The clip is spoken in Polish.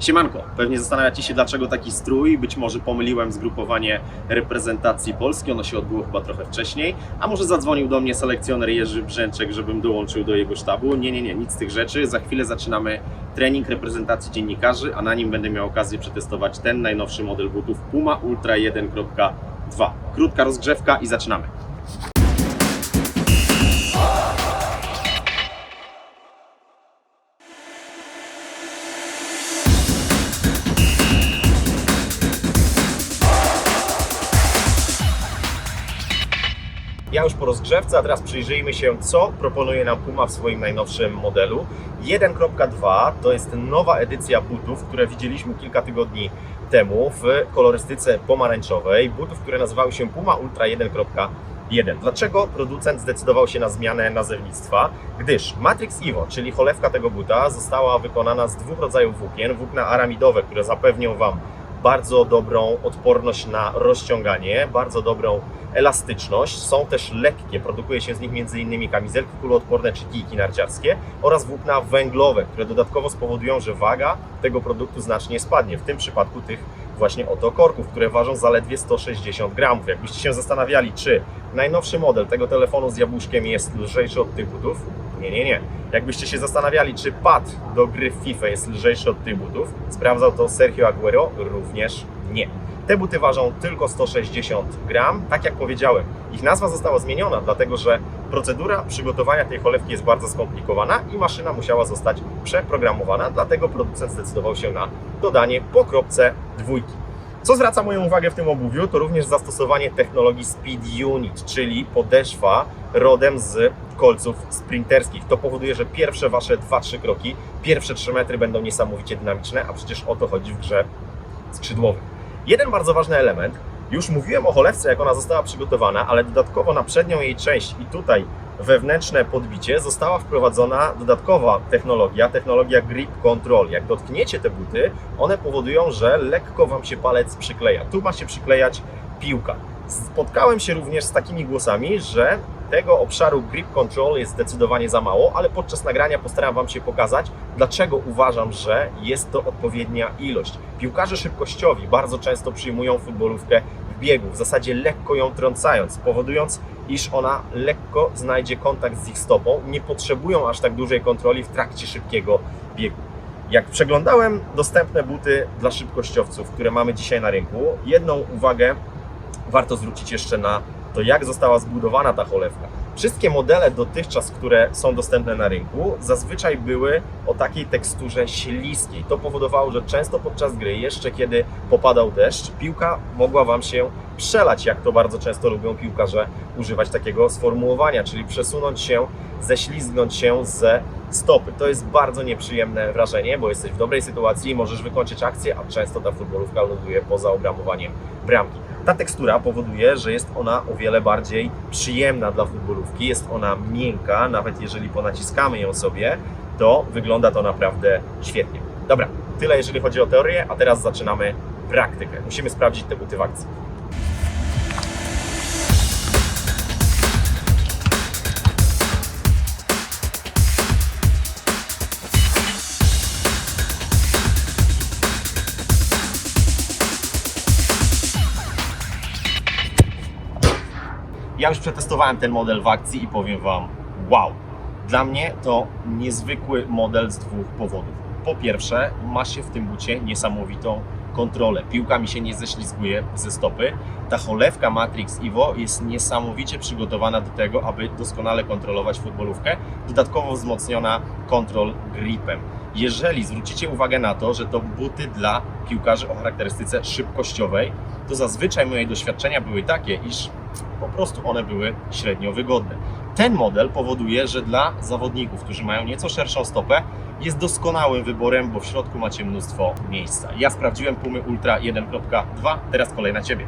Siemanko, pewnie zastanawiacie się dlaczego taki strój, być może pomyliłem zgrupowanie reprezentacji Polski, ono się odbyło chyba trochę wcześniej, a może zadzwonił do mnie selekcjoner Jerzy Brzęczek, żebym dołączył do jego sztabu. Nie, nie, nie, nic z tych rzeczy. Za chwilę zaczynamy trening reprezentacji dziennikarzy, a na nim będę miał okazję przetestować ten najnowszy model butów Puma Ultra 1.2. Krótka rozgrzewka i zaczynamy. Ja już po rozgrzewce, a teraz przyjrzyjmy się, co proponuje nam Puma w swoim najnowszym modelu. 1.2 to jest nowa edycja butów, które widzieliśmy kilka tygodni temu w kolorystyce pomarańczowej. Butów, które nazywały się Puma Ultra 1.1. Dlaczego producent zdecydował się na zmianę nazewnictwa? Gdyż Matrix Evo, czyli cholewka tego buta, została wykonana z dwóch rodzajów włókien. Włókna aramidowe, które zapewnią Wam bardzo dobrą odporność na rozciąganie, bardzo dobrą elastyczność. Są też lekkie, produkuje się z nich m.in. kamizelki kuloodporne czy kijki narciarskie oraz włókna węglowe, które dodatkowo spowodują, że waga tego produktu znacznie spadnie. W tym przypadku tych właśnie oto korków, które ważą zaledwie 160 gramów. Jakbyście się zastanawiali, czy najnowszy model tego telefonu z jabłuszkiem jest lżejszy od tych butów, nie, nie, nie. Jakbyście się zastanawiali, czy pad do gry w FIFA jest lżejszy od tych butów, sprawdzał to Sergio Aguero, również nie. Te buty ważą tylko 160 gram. Tak jak powiedziałem, ich nazwa została zmieniona, dlatego że procedura przygotowania tej cholewki jest bardzo skomplikowana i maszyna musiała zostać przeprogramowana, dlatego producent zdecydował się na dodanie po kropce dwójki. Co zwraca moją uwagę w tym obuwiu, to również zastosowanie technologii Speed Unit, czyli podeszwa rodem z kolców sprinterskich. To powoduje, że pierwsze Wasze 2-3 kroki, pierwsze 3 metry będą niesamowicie dynamiczne, a przecież o to chodzi w grze skrzydłowej. Jeden bardzo ważny element, już mówiłem o cholewce, jak ona została przygotowana, ale dodatkowo na przednią jej część i tutaj wewnętrzne podbicie została wprowadzona dodatkowa technologia, technologia Grip Control. Jak dotkniecie te buty, one powodują, że lekko Wam się palec przykleja. Tu ma się przyklejać piłka. Spotkałem się również z takimi głosami, że tego obszaru Grip Control jest zdecydowanie za mało, ale podczas nagrania postaram Wam się pokazać, dlaczego uważam, że jest to odpowiednia ilość. Piłkarze szybkościowi bardzo często przyjmują futbolówkę w biegu, w zasadzie lekko ją trącając, powodując, iż ona lekko znajdzie kontakt z ich stopą, nie potrzebują aż tak dużej kontroli w trakcie szybkiego biegu. Jak przeglądałem dostępne buty dla szybkościowców, które mamy dzisiaj na rynku, jedną uwagę warto zwrócić jeszcze na to, jak została zbudowana ta cholewka. Wszystkie modele dotychczas, które są dostępne na rynku, zazwyczaj były o takiej teksturze śliskiej. To powodowało, że często podczas gry, jeszcze kiedy popadał deszcz, piłka mogła Wam się przelać, jak to bardzo często lubią piłkarze używać takiego sformułowania, czyli przesunąć się, ześlizgnąć się ze stopy. To jest bardzo nieprzyjemne wrażenie, bo jesteś w dobrej sytuacji, możesz wykończyć akcję, a często ta futbolówka ląduje poza obramowaniem bramki. Ta tekstura powoduje, że jest ona o wiele bardziej przyjemna dla futbolówki, jest ona miękka, nawet jeżeli ponaciskamy ją sobie, to wygląda to naprawdę świetnie. Dobra, tyle jeżeli chodzi o teorię, a teraz zaczynamy praktykę. Musimy sprawdzić te buty w akcji. Ja już przetestowałem ten model w akcji i powiem Wam, wow! Dla mnie to niezwykły model z dwóch powodów. Po pierwsze, ma się w tym bucie niesamowitą kontrolę. Piłka mi się nie ześlizguje ze stopy. Ta cholewka Matrix Evo jest niesamowicie przygotowana do tego, aby doskonale kontrolować futbolówkę, dodatkowo wzmocniona kontrol gripem. Jeżeli zwrócicie uwagę na to, że to buty dla piłkarzy o charakterystyce szybkościowej, to zazwyczaj moje doświadczenia były takie, iż po prostu one były średnio wygodne. Ten model powoduje, że dla zawodników, którzy mają nieco szerszą stopę, jest doskonałym wyborem, bo w środku macie mnóstwo miejsca. Ja sprawdziłem Pumy Ultra 1.2, teraz kolej na Ciebie.